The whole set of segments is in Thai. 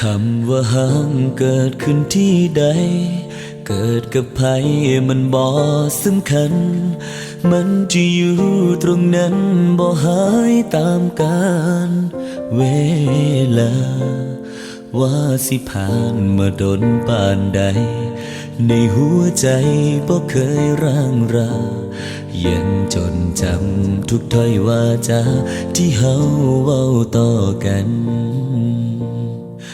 คำว่าหางเกิดขึ้นที่ใด เกิดกับภัยมันบ่สำคัญ มันจะอยู่ตรงนั้นบ่หายตามกาลเวลา ว่าสิผ่านมาดนปานใด ในหัวใจบ่เคยร่างรายังจนจำทุกถ้อยว่าจาที่เฮาเว้าต่อกัน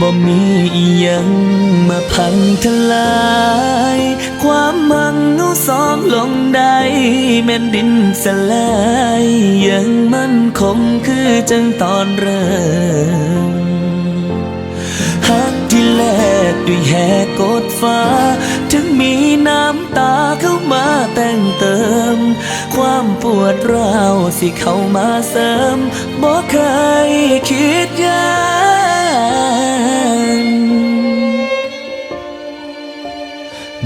บ่มีอียังมาพังทลาย ความมังเอาสองลงได้แม่นดินสลายยังมั่นคงคือจังตอนเริ่มหักที่แลกด้วยแหกกดฟ้า ถึงมีน้ำตาเข้ามาแต่งเติม ความปวดร้าวสิเข้ามาเสริมบอกเค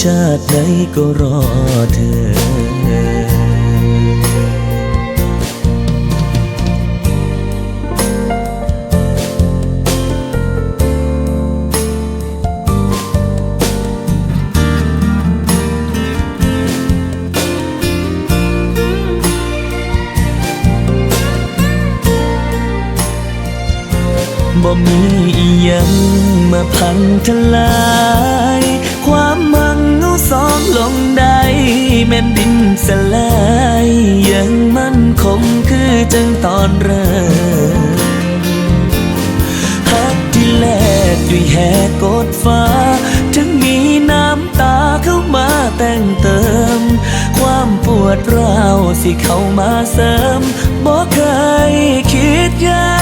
ชาติไหนก็รอเธอ บ่มีอีหยังมาพังทลาย ความมังเอา ลงได้แม่นดินสลายยังมั่นคงคือจังตอนเริ่มหักที่แลกด้วยแหกกดฟ้า ถึงมีน้ำตาเข้ามาแต่งเติม ความปวดร้าวสิเข้ามาเสริมบอกเคยคิดยัง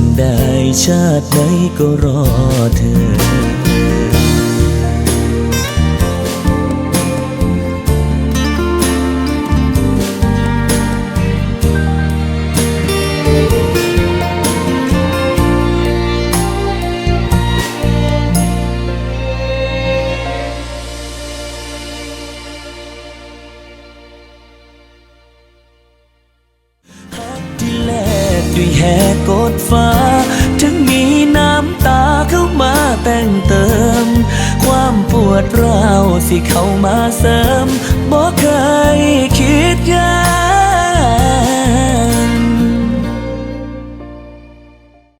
นได้ชาติไหนก็รอเธอ กดฟ้า ถึงมีน้ำตาเข้ามาแต่งเติม ความปวดร้าวสิเข้ามาเสริมบอกเคย